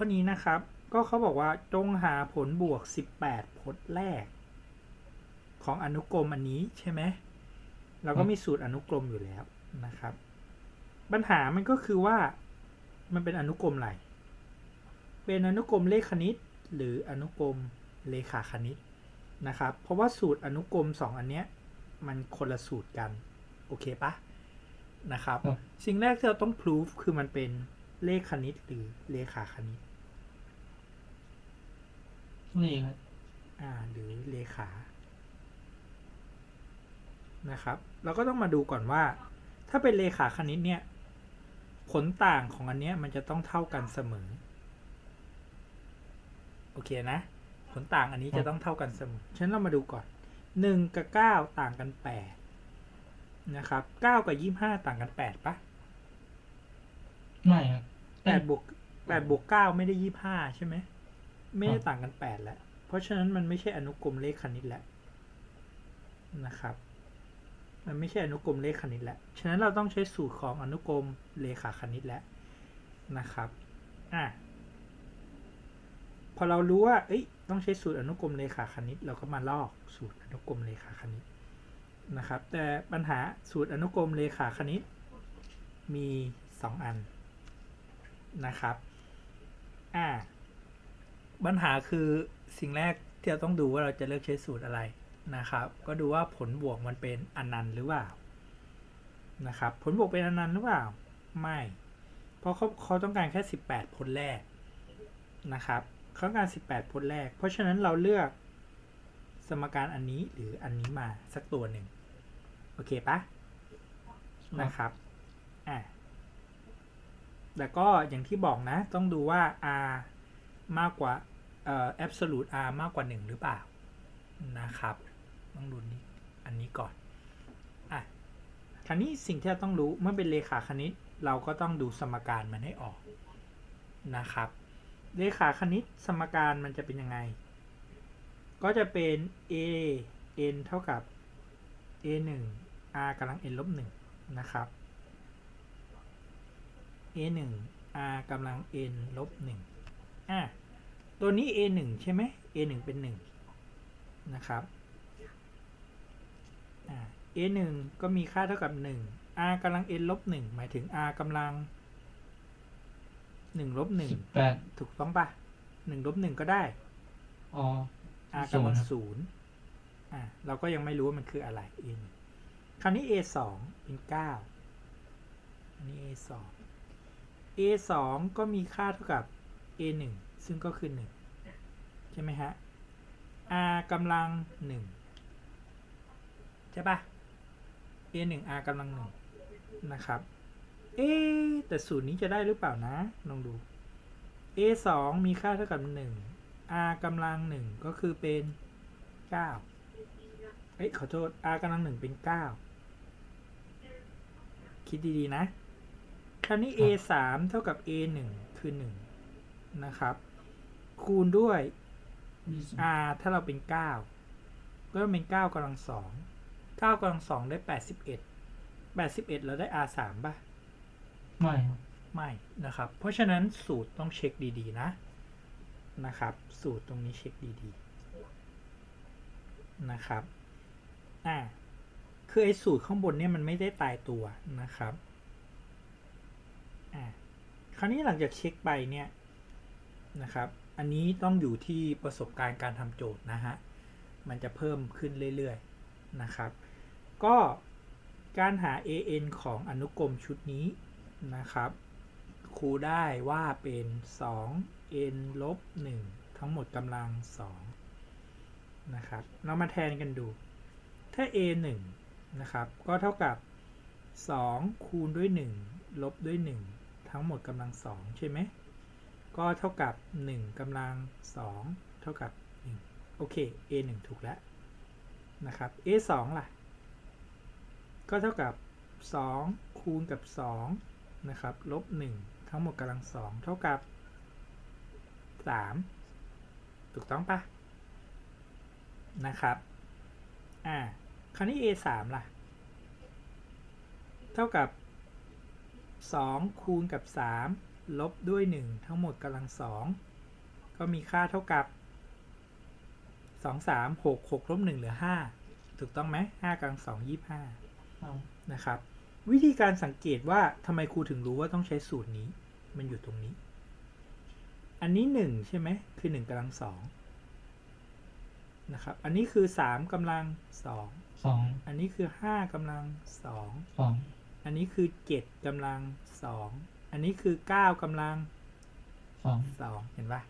ข้อนี้นะครับ ก็เขาบอกว่าจงหาผลบวก 18 พจน์แรก ของอนุกรมอันนี้ใช่ไหมเราก็มีสูตรอนุกรมอยู่แล้วนะครับ ปัญหามันก็คือว่ามันเป็นอนุกรมอะไรเป็นอนุกรมเลขคณิต หรืออนุกรมเลขาคณิตนะครับ เพราะว่าสูตรอนุกรมสองอันเนี้ยมันคนละสูตรกัน โอเคปะนะครับครับ สิ่งแรกที่เราต้องพิสูจคือมันเป็นเลขคณิตหรือเลขาคณิต นี่ครับอ่าหรือเลขานะครับ เราก็ต้องมาดูก่อนว่า ถ้าเป็นเลขาคณิตเนี่ย ผลต่างของอันเนี้ยมันจะต้องเท่ากันเสมอ โอเคนะ ผลต่างอันนี้จะต้องเท่ากันเสมอ ฉะนั้นเรามาดูก่อนหนึ่งกับเก้าต่างกันแปดนะครับเก้ากับยี่ห้าต่างกันแปดปะไม่ครับแปดบวกแปดบวกเก้าไม่ได้ยี่ห้าใช่ไหม ไม่ได้ต่างกันแปดแล้ว เพราะฉะนั้นมันไม่ใช่อนุกรมเลขคณิตแล้วนะครับ มันไม่ใช่อนุกรมเลขคณิตแล้ว ฉะนั้นเราต้องใช้สูตรของอนุกรมเลขาคณิตแล้วนะครับอะพอเรารู้ว่า เอ้ย ต้องใช้สูตรอนุกรมเลขาคณิต เราก็มาลอกสูตรอนุกรมเลขาคณิตนะครับ แต่ปัญหาสูตรอนุกรมเลขาคณิตมีสองอันนะครับ อ่า ปัญหาคือสิ่งแรกที่เราต้องดูว่าเราจะเลือกใช้สูตรอะไรนะครับ ก็ดูว่าผลบวกมันเป็นอนันต์หรือเปล่านะครับ ผลบวกเป็นอนันต์หรือเปล่า ไม่ เพราะเขาเขาต้องการแค่ 18 ผลแรกนะครับเขาต้องการ 18 ผลแรก เพราะฉะนั้นเราเลือกสมการอันนี้หรืออันนี้มาสักตัวหนึ่งโอเคปะนะครับอะแต่ก็อย่างที่บอกนะ ต้องดูว่า r มากกว่าเอ่อ absolute r มากกว่า 1 หรือเปล่านะครับ ต้องดูนี้อันนี้ก่อนอะคราวนี้สิ่งที่เราต้องรู้เมื่อเป็นเลขาคณิต เราก็ต้องดูสมการมันให้ออกนะครับ เลขาคณิตสมการมันจะเป็นยังไง ก็จะเป็น a n เท่ากับ a 1 r กำลัง n ลบ1นะครับ a 1 r กำลัง n ลบ1 อะตัวนี้ a 1ใช่ไหม a 1เป็น 1 นะครับอ่า a 1ก็มีค่าเท่ากับ 1 r กำลัง n ลบ1หมายถึง r กำลัง1ลบสิบแปด1ถูกต้องปะ1ลบ1ก็ได้อ๋อ r ศูกำนลัย์งครับศูนย์อะเราก็ยังไม่รู้ว่ามันคืออะไร a 1คราวนี้ a 2เป็น 9 อันนี้ a 2 a 2ก็มีค่าเท่ากับ a 1ซึ่งก็คือ 1 ใช่ไหมฮะ r กำลัง 1 ใช่ปะ a 1 r กำลัง 1 นะครับ เอ๊ะแต่สูตรนี้จะได้หรือเปล่านะ ลองดู a 2มีค่าเท่ากับ 1 r กำลัง 1 ก็คือเป็น 9 เอ้ยขอโทษ r กำลัง 1 เป็น 9 คิดดี ๆ นะ คราวนี้ a 3เท่ากับ a 1คือ 1 นะครับ คูณด้วยยี่สิบ r ถ้าเราเป็น 9 ก็ต้องเป็น 9กำลัง2 9กำลัง2ได้ 81 81 เราได้ r 3ป่ะ ไม่ครับไม่นะครับ เพราะฉะนั้นสูตรต้องเช็คดีๆ นะ นะครับ สูตรตรงนี้เช็คดีๆ นะครับ อ่าคือไอ้สูตรข้างบนเนี่ยมันไม่ได้ตายตัวนะครับ อ่าคราวนี้หลังจากเช็คไปเนี่ย นะครับ อันนี้ต้องอยู่ที่ประสบการณ์การทำโจทย์นะฮะ มันจะเพิ่มขึ้นเรื่อยๆนะครับ ก็การหา an ของอนุกรมชุดนี้นะครับ ครูได้ว่าเป็น 2 n ลบ1ทั้งหมดกำลัง 2 นะครับ เรามาแทนกันดู ถ้า a 1นะครับ ก็เท่ากับ 2 คูณด้วย 1 ลบด้วย 1 ทั้งหมดกำลัง 2 ใช่ไหม ก็เท่ากับ 1กำลัง 2 เท่ากับ 1 โอเค a 1ถูกแล้วนะครับ a 2ล่ะ ก็เท่ากับ 2 คูณกับ 2 นะครับ ลบ 1 ทั้งหมดกำลัง 2 เท่ากับ 3 ถูกต้องปะนะครับ อ่า คราวนี้ a 3ล่ะ เท่ากับ 2 คูณกับ 3 ลบด้วยหนึ่งทั้งหมดกำลังสองก็มีค่าเท่ากับสองสามหกหกลบหนึ่งเหลือห้าถูกต้องไหมห้ากำลังสองยี่ห้าครับนะครับ วิธีการสังเกตว่าทำไมครูถึงรู้ว่าต้องใช้สูตรนี้ มันอยู่ตรงนี้ อันนี้หนึ่งใช่ไหมคือหนึ่งกำลังสองนะครับ อันนี้คือสามกำลังสองสองอันนี้คือห้ากำลังสองสองอันนี้คือเจ็ดกำลังสอง อันนี้คือเก้ากำลังสองสองเห็นปะ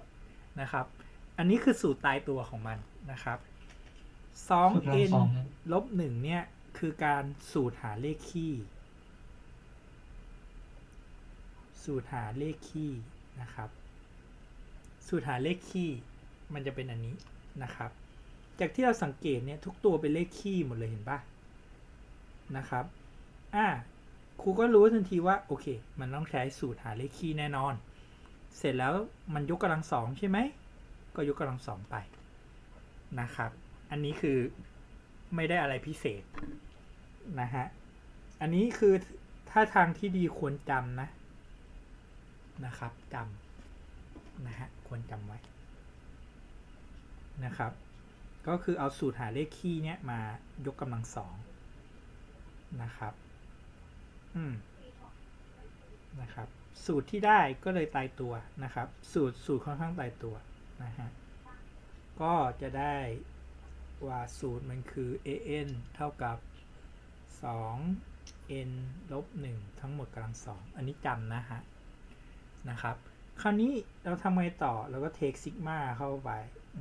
นะครับ อันนี้คือสูตรตายตัวของมันนะครับสองสุดละ n สองนะลบหนึ่งเนี่ยคือการสูตรหาเลขคี่ สูตรหาเลขคี่นะครับ สูตรหาเลขคี่ มันจะเป็นอันนี้นะครับ จากที่เราสังเกตเนี่ยทุกตัวเป็นเลขคี่หมดเลยเห็นปะนะครับ อ่า ครูก็รู้ทันทีว่าโอเค มันต้องใช้สูตรหาเลขคี่แน่นอน เสร็จแล้วมันยกกำลังสองใช่ไหม ก็ยกกำลังสองไปนะครับ อันนี้คือไม่ได้อะไรพิเศษนะฮะ อันนี้คือถ้าทางที่ดีควรจำนะนะครับจำนะฮะควรจำไว้นะครับ ก็คือเอาสูตรหาเลขคี่เนี้ยมายกกำลังสองนะครับ นะครับ สูตรที่ได้ก็เลยตายตัวนะครับ สูตรสูตรค่อนข้างตายตัวนะฮะก็จะได้ว่าสูตรมันคือ an เท่ากับ 2 n ลบ 1 ทั้งหมดกำลังสองอันนี้จำนะฮะ นะครับ คราวนี้เราทำไงต่อ เราก็เทคซิกมาเข้าไป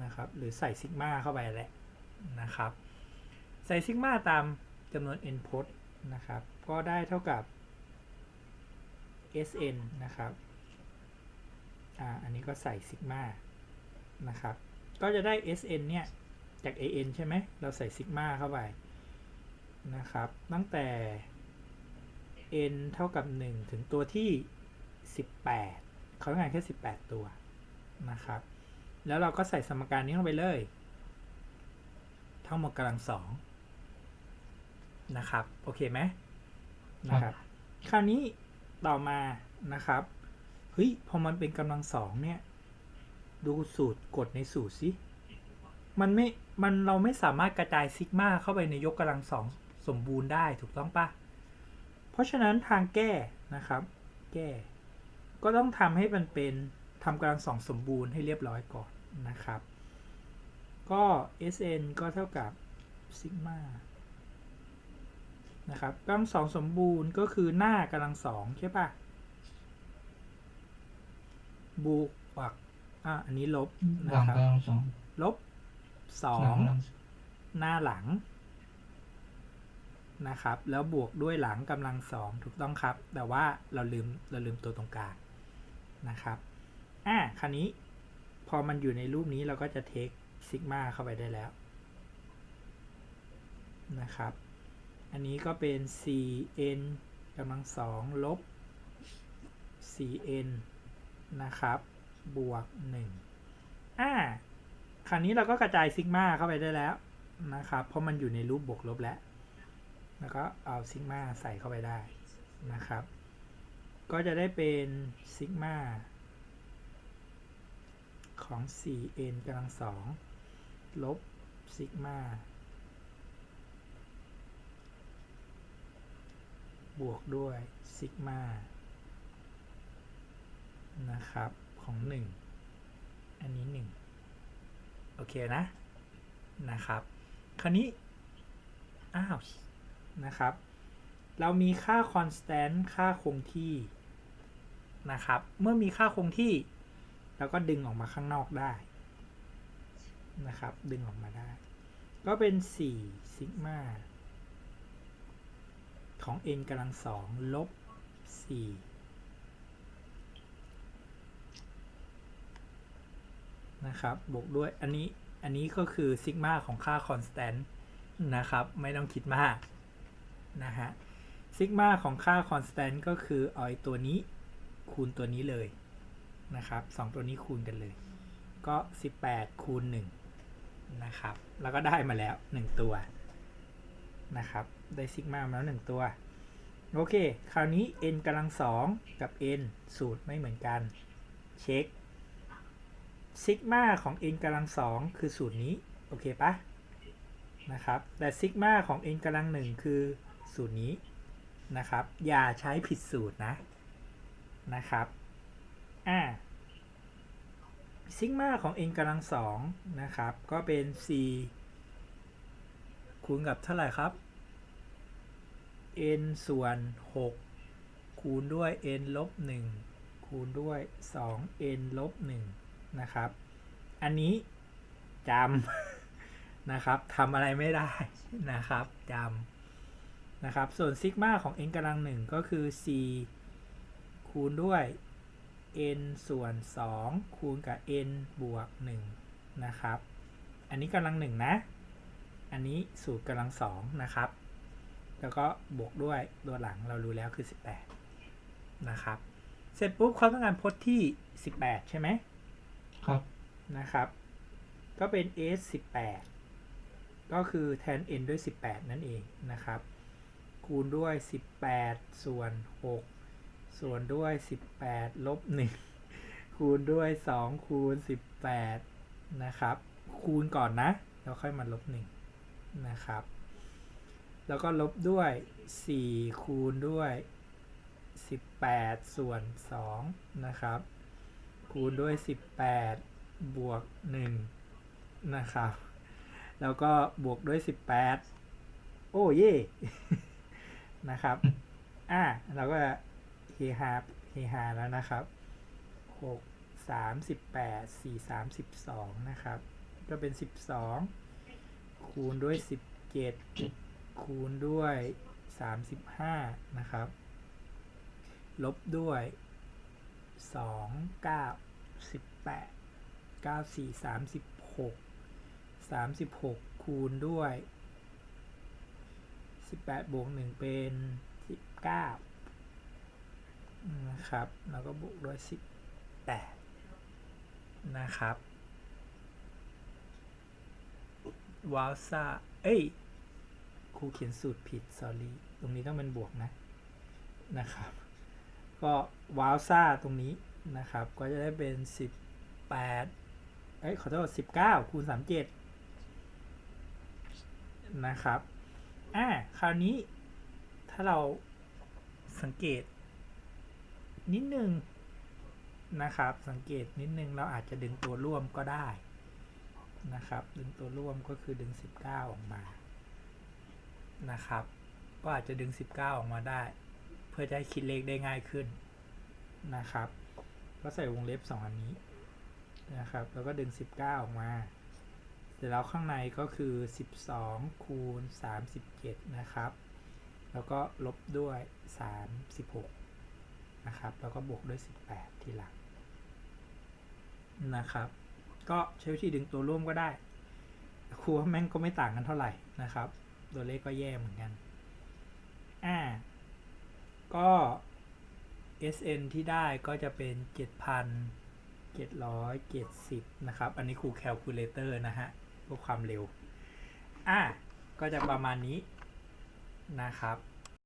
นะครับ หรือใส่ซิกมาเข้าไปแหละนะครับ ใส่ซิกมาตามจำนวน n พจน์นะครับ ก็ได้เท่ากับ sn นะครับ อ่า อันนี้ก็ใส่ซิกมานะครับ ก็จะได้ sn เนี่ย จาก an ใช่ไหม เราใส่ซิกมาเข้าไปนะครับ ตั้งแต่ n เท่ากับ 1 ถึงตัวที่ 18 เขาต้องการแค่ 18 ตัวนะครับ แล้วเราก็ใส่สมการนี้ลงไปเลย ทั้งหมดกำลังสองนะครับ โอเคไหม นะครับ คราวนี้ต่อมานะครับเฮ้ยพอมันเป็นกำลังสองเนี่ย ดูสูตรกดในสูตรสิมันไม่มันเราไม่สามารถกระจายซิกมาเข้าไปในยกกำลังสองสมบูรณ์ได้ถูกต้องปะเพราะฉะนั้นทางแก้นะครับ แก้ ก็ต้องทำให้มันเป็นทำกำลังสองสมบูรณ์ให้เรียบร้อยก่อนนะครับ ก็ Sn ก็เท่ากับซิกมา นะครับกำลังสองสมบูรณ์ก็คือหน้ากำลังสองใช่ปะบวกอะอันนี้ลบหนะลังครับกำลังสองลบสอหลังกำลังหน้าหลังนะครับ แล้วบวกด้วยหลังกำลังสองถูกต้องครับ แต่ว่าเราลืมเราลืมตัวตรงกลางนะครับอะคราวนี้พอมันอยู่ในรูปนี้เราก็จะเทคซิกมาเข้าไปได้แล้วนะครับ อันนี้ก็เป็น cn กำลังสองลบ cn นะครับ บวก1อ่าคราวนี้เราก็กระจายซิกมาเข้าไปได้แล้วนะครับ เพราะมันอยู่ในรูปบวกลบแล้ว แล้วก็เอาซิกมาใส่เข้าไปได้นะครับ ก็จะได้เป็นซิกมาของ 4n กำลังสองลบซิกมา บวกด้วยซิกมานะครับของ 1 อันนี้ 1 โอเคนะนะครับ คราวนี้ อ้าวนะครับ เรามีค่า constant ค่าคงที่นะครับ เมื่อมีค่าคงที่เราก็ดึงออกมาข้างนอกได้นะครับ ดึงออกมาได้ ก็เป็น4ซิกมา ของ n กำลังสองลบ4นะครับ บวกด้วย อันนี้ อันนี้ก็คือซิกมาของค่า constant นะครับ ไม่ต้องคิดมากนะฮะ ซิกมาของค่า constant ก็คือเอาไอ้ตัวนี้คูณตัวนี้เลยนะครับสองตัวนี้คูณกันเลย ก็ 18 คูณ1นะครับ แล้วก็ได้มาแล้ว 1 ตัว นะครับ ได้ซิกมามาแล้ว1ตัว โอเค คราวนี้ n กำลังสองกับ n สูตรไม่เหมือนกัน เช็คซิกมาของ n กำลังสองคือสูตรนี้ โอเคปะนะครับ แต่ซิกมาของ n กำลังหนึ่งคือสูตรนี้นะครับ อย่าใช้ผิดสูตรนะนะครับ อ่าซิกมาของ n กำลังสองนะครับ ก็เป็น c คูณกับเท่าไหร่ครับ n ส่วน 6 คูณด้วย n ลบ 1 คูณด้วย 2 n ลบ 1 นะครับ อันนี้จำนะครับทำอะไรไม่ได้นะครับจำนะครับส่วนซิกมาของ n กำลังหนึ่งก็คือ c คูณด้วย n ส่วน 2 คูณกับ n บวก 1 นะครับ อันนี้กำลังหนึ่งนะ อันนี้สูตรกำลังสองนะครับ แล้วก็บวกด้วยตัวหลังเรารู้แล้วคือ 18 นะครับ เสร็จปุ๊บเขาต้องการพจน์ที่ 18 ใช่ไหมครับนะครับ ก็เป็น s 18 ก็คือแทน n ด้วย 18 นั่นเองนะครับ คูณด้วย 18 ส่วน 6 ส่วนด้วย 18 ลบ 1 คูณด้วย 2 คูณ 18 นะครับ คูณก่อนนะ แล้วค่อยมาลบ 1 นะครับ แล้วก็ลบด้วย 4 คูณด้วย 18 ส่วน 2 นะครับ คูณด้วย 18 บวก 1 นะครับ แล้วก็บวกด้วย 18 โอ้เย่นะครับ อะเราก็เฮฮาเฮฮาแล้วนะครับ 6 38 4 32 นะครับ ก็เป็น 12 คูณด้วย 17 คูณด้วย 35 นะครับ ลบด้วยสองเก้าสิบแปดเก้าสี่สามสิบหกสามสิบหกคูณด้วยสิบแปดบวกหนึ่งเป็นสิบเก้านะครับ แล้วก็บวกด้วยสิบแปดนะครับ วาลซ่า เอ้ย ครูเขียนสูตรผิด sorry ตรงนี้ต้องเป็นบวกนะ นะครับ ก็วาลซ่าตรงนี้นะครับ ก็จะได้เป็น 18 เอ้ย ขอโทษ 19 คูณ 37 นะครับ อ่า คราวนี้ ถ้าเราสังเกต นิดนึงนะครับ สังเกตนิดนึง เราอาจจะดึงตัวร่วมก็ได้ นะครับ ดึงตัวร่วมก็คือดึง 19 ออกมานะครับ ก็อาจจะดึง 19 ออกมาได้ เพื่อจะให้คิดเลขได้ง่ายขึ้นนะครับ ก็ใส่วงเล็บ 2 อันนี้นะครับ แล้วก็ดึง 19 ออกมาเสร็จแล้วข้างในก็คือ 12 คูณ 37 นะครับ แล้วก็ลบด้วย 36 นะครับ แล้วก็บวกด้วย 18 ทีหลังนะครับ ก็ใช้วิธีดึงตัวร่วมก็ได้ครูว่าแม่งก็ไม่ต่างกันเท่าไหร่นะครับ ตัวเลขก็แย่เหมือนกัน อ่า ก็ SN ที่ได้ก็จะเป็น 7,770 นะครับ อันนี้ครูแคลคูลเลเตอร์นะฮะเพื่อความเร็ว อะก็จะประมาณนี้นะครับ